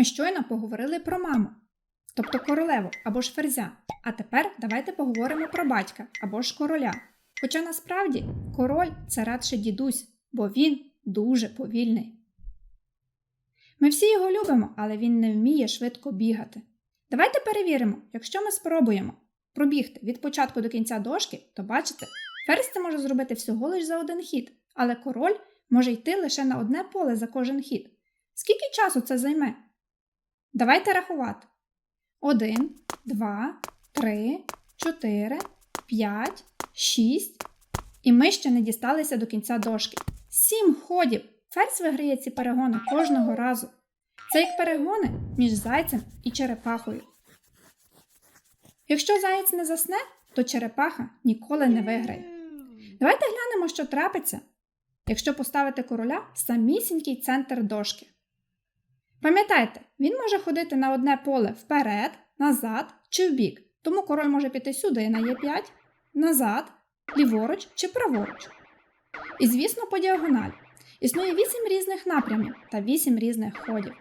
Ми щойно поговорили про маму, тобто королеву або ж ферзя. А тепер давайте поговоримо про батька або ж короля. Хоча насправді король це радше дідусь, бо він дуже повільний. Ми всі його любимо, але він не вміє швидко бігати. Давайте перевіримо, якщо ми спробуємо пробігти від початку до кінця дошки, то бачите, ферзь це може зробити всього лиш за один хід, але король може йти лише на одне поле за кожен хід. Скільки часу це займе? Давайте рахувати. 1, 2, 3, 4, 5, 6. І ми ще не дісталися до кінця дошки. Сім ходів. Ферзь виграє ці перегони кожного разу. Це як перегони між зайцем і черепахою. Якщо заєць не засне, то черепаха ніколи не виграє. Давайте глянемо, що трапиться, якщо поставити короля в самісінький центр дошки. Пам'ятайте, він може ходити на одне поле вперед, назад чи вбік, тому король може піти сюди на Е5, назад, ліворуч чи праворуч. І, звісно, по діагоналі. Існує 8 різних напрямів та 8 різних ходів.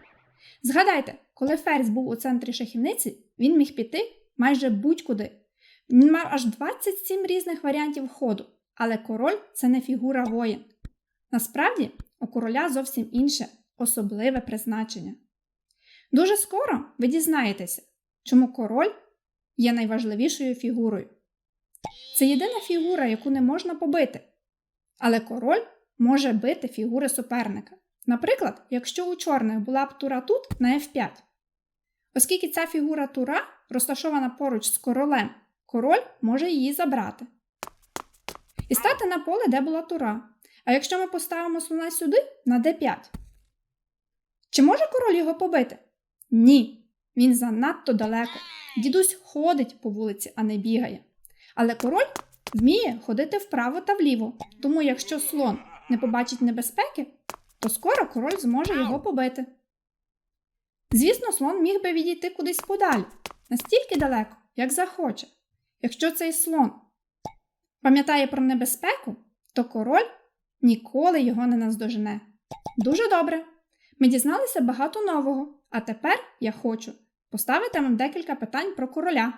Згадайте, коли ферзь був у центрі шахівниці, він міг піти майже будь-куди. Він мав аж 27 різних варіантів ходу, але король це не фігура воїн. Насправді, у короля зовсім інше, особливе призначення. Дуже скоро ви дізнаєтеся, чому король є найважливішою фігурою. Це єдина фігура, яку не можна побити. Але король може бити фігури суперника. Наприклад, якщо у чорних була б тура тут на F5. Оскільки ця фігура тура розташована поруч з королем, король може її забрати. І стати на поле, де була тура. А якщо ми поставимо слона сюди на d5. Чи може король його побити? Ні. Він занадто далеко. Дідусь ходить по вулиці, а не бігає. Але король вміє ходити вправо та вліво, тому якщо слон не побачить небезпеки, то скоро король зможе його побити. Звісно, слон міг би відійти кудись подалі, настільки далеко, як захоче. Якщо цей слон пам'ятає про небезпеку, то король ніколи його не наздожене. Дуже добре. Ми дізналися багато нового, а тепер я хочу поставити вам декілька питань про короля.